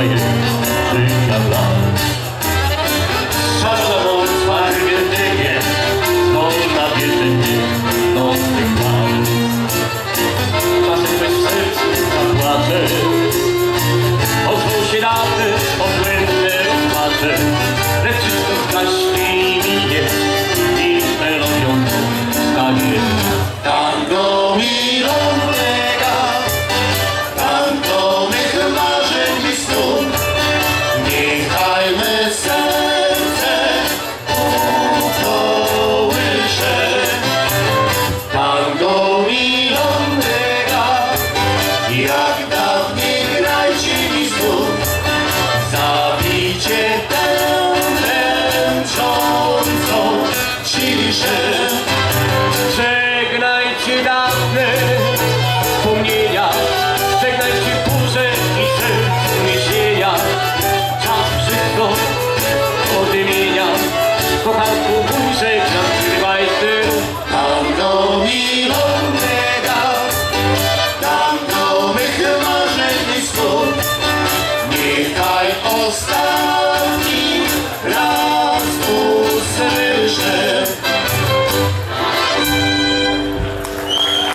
Życia jest, życia blask Można wierzyć nocnych mam. Czasem też w sercu zapłaczę Ozwą się rady, odbędę rozpaczę Lecz wszystko zgaśnie i minie I melodią stanie. Widzicie tę męczącą ciszę Żegnajcie dawne wspomnienia Żegnajcie burze i szyb uniesienia Czas wszystko odmienia Kochanku burzę